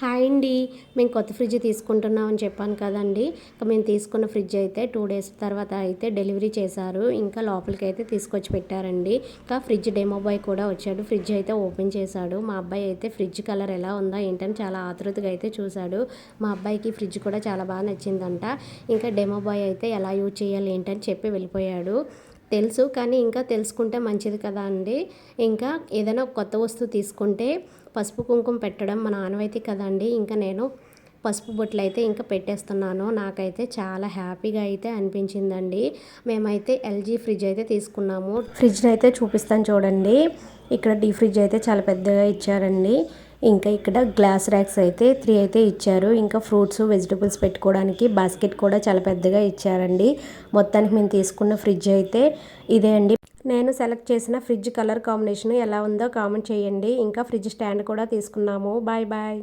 Hi అండి. మేము కొత్త ఫ్రిడ్జ్ తీసుకుంటున్నామని చెప్పాను కదండి. ఇంకా మేము తీసుకున్న ఫ్రిడ్జ్ అయితే టూ డేస్ తర్వాత అయితే డెలివరీ చేశారు. ఇంకా లోపలికి అయితే తీసుకొచ్చి పెట్టారండి. ఇంకా ఫ్రిడ్జ్ డెమో బాయ్ కూడా వచ్చాడు. ఫ్రిడ్జ్ అయితే ఓపెన్ చేశాడు. మా అబ్బాయి అయితే ఫ్రిడ్జ్ కలర్ ఎలా ఉందా ఏంటని చాలా ఆతృతగా అయితే చూశాడు. మా అబ్బాయికి ఫ్రిడ్జ్ కూడా చాలా బాగా నచ్చిందంట. ఇంకా డెమో బాయ్ అయితే ఎలా యూజ్ చేయాలి ఏంటని చెప్పి వెళ్ళిపోయాడు. తెలుసు కానీ ఇంకా తెలుసుకుంటే మంచిది కదా అండి. ఇంకా ఏదైనా కొత్త వస్తువు తీసుకుంటే పసుపు కుంకుమ పెట్టడం మన ఆనవాయితీ కదండి. ఇంకా నేను పసుపు బొట్లు అయితే ఇంకా పెట్టేస్తున్నాను. నాకైతే చాలా హ్యాపీగా అయితే అనిపించిందండి. మేమైతే ఎల్జీ ఫ్రిడ్జ్ అయితే తీసుకున్నాము. ఫ్రిడ్జ్ని అయితే చూపిస్తాను చూడండి. ఇక్కడ డీ ఫ్రిడ్జ్ అయితే చాలా పెద్దగా ఇచ్చారండి. ఇంకా ఇక్కడ గ్లాస్ ర్యాక్స్ అయితే త్రీ అయితే ఇచ్చారు. ఇంకా ఫ్రూట్స్ వెజిటబుల్స్ పెట్టుకోవడానికి బాస్కెట్ కూడా చాలా పెద్దగా ఇచ్చారండి. మొత్తానికి మేము తీసుకున్న ఫ్రిడ్జ్ అయితే ఇదే అండి. నేను సెలెక్ట్ చేసిన ఫ్రిడ్జ్ కలర్ కాంబినేషన్ ఎలా ఉందో కామెంట్ చేయండి. ఇంకా ఫ్రిడ్జ్ స్టాండ్ కూడా తీసుకున్నాము. Bye bye.